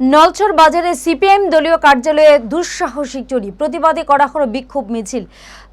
নলছর বাজারে সিপিএম দলীয় কার্যালয়ে দুঃসাহসিক চুরি। প্রতিবাদে করা হলো বিক্ষোভ মিছিল।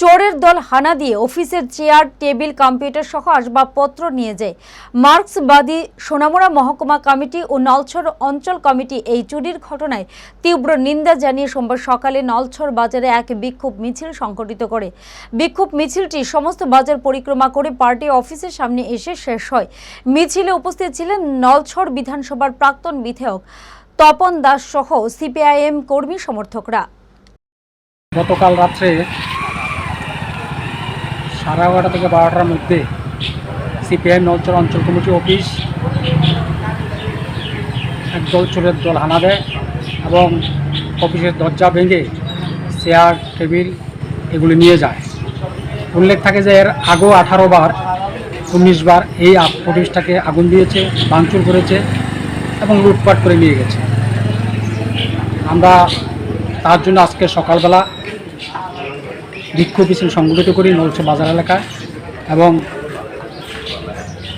চোরের দল হানা দিয়ে অফিসের চেয়ার, টেবিল, কম্পিউটার সহ আসবাবপত্র নিয়ে যায়। মার্ক্সবাদী সোনামুড়া মহকুমা কমিটি ও নলছর অঞ্চল কমিটি এই চুরির ঘটনায় তীব্র নিন্দা জানিয়ে সোমবার সকালে নলছর বাজারে এক বিক্ষোভ মিছিল সংগঠিত করে। বিক্ষোভ মিছিলটি সমস্ত বাজার পরিক্রমা করে পার্টি অফিসের সামনে এসে শেষ হয়। মিছিলে উপস্থিত ছিলেন নলছর বিধানসভার প্রাক্তন বিধায়ক তপন দাস সহ সিপিআইএম কর্মী সমর্থকরা। গতকাল রাত্রে সাড়ে এগারোটা থেকে বারোটার মধ্যে সিপিআই নলচর অঞ্চল কমিটি অফিস, একদল চোরের দল হানা দেয় এবং অফিসের দরজা ভেঙে চেয়ার, টেবিল এগুলি নিয়ে যায়। উল্লেখ থাকে যে এর আগেও আঠারো বার, উনিশ বার এই অফিসটাকে আগুন দিয়েছে, ভাঙচুর করেছে। এবং লুটপাট করে নিয়ে গেছে। আমরা তার জন্য আজকে সকালবেলা বিক্ষোভ মিছিল সংগঠিত করি নলছে বাজার এলাকায় এবং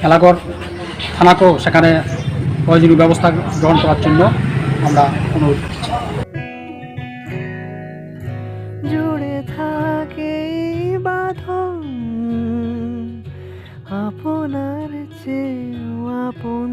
এলাকার থানাকেও সেখানে প্রয়োজনীয় ব্যবস্থা গ্রহণ করার জন্য আমরা অনুরোধ করছি। আপনার চেয়েও আপন।